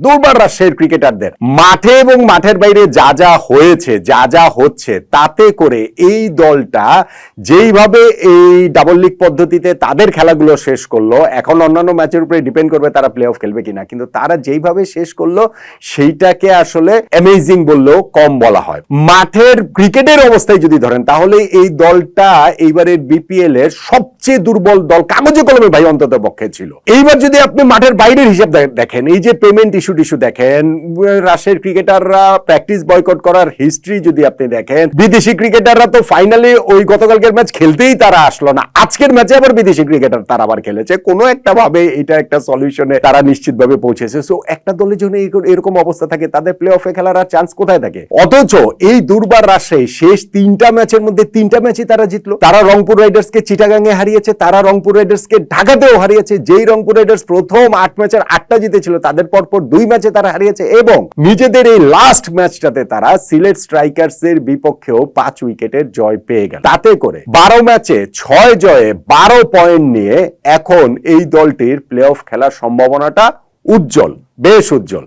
দুর্বার রাজশাহীর ক্রিকেটারদের। মাঠে এবং মাঠের বাইরে যা যা হয়েছে, যা যা হচ্ছে, তাতে করে এই দলটা যেইভাবে এই ডাবল লিগ পদ্ধতিতে তাদের খেলাগুলো শেষ করল, এখন অন্যান্য ম্যাচের উপরে ডিপেন্ড করবে তারা প্লে অফ খেলবে কিনা। কিন্তু তারা যেইভাবে শেষ করল, সেইটাকে আসলে অ্যামেজিং বললেও কম বলা হয়। মাঠের ক্রিকেটের অবস্থায় যদি ধরেন, তাহলে এই দলটা এইবারের বিপিএল এর সবচেয়ে দুর্বল দল কাগজে কলমে ভাই অন্তত পক্ষে ছিল। এইবার যদি আপনি মাঠের বাইরের হিসাব দেখেন, এই যে পেমেন্ট টিস্যু দেখেন, রাশিয়ার ক্রিকেটাররা প্র্যাকটিস বয়কট করার হিস্ট্রি যদি আপনি দেখেন, বিদেশি ক্রিকেটাররা তো ফাইনালি ওই গতকালকের ম্যাচ খেলতেই তারা আসলো না। আজকের ম্যাচে আবার বিদেশি ক্রিকেটার তারা আবার খেলেছে। কোনো একটা ভাবে এটা একটা সলিউশনে তারা নিশ্চিতভাবে পৌঁছেছে। সো একটা দলের জন্য এরকম অবস্থা থাকে, তাদের প্লে অফে খেলার আর চান্স কোথায় থাকে? অথচ এই দুর্বার রাশে শেষ তিনটা ম্যাচের মধ্যে তিনটা ম্যাচই তারা জিতলো। তারা রংপুর রাইডার্স কে চিটাগাঙ্গে হারিয়েছে, তারা রংপুর রাইডার্স কে ঢাকাতেও হারিয়েছে। যেই রংপুর রাইডার্স প্রথম আট ম্যাচের আটটা জিতেছিল, তাদের পরপর দুই ম্যাচে তারা হারিয়েছে এবং নিজেদের এই লাস্ট ম্যাচটাতে তারা সিলেট স্ট্রাইকার্স এর বিপক্ষেও পাঁচ উইকেটের জয় পেয়ে গেল। তাতে করে বারো ম্যাচে ছয় জয়ে বারো পয়েন্ট নিয়ে এখন এই দলটির প্লে অফ খেলার সম্ভাবনাটা উজ্জ্বল, বেশ উজ্জ্বল।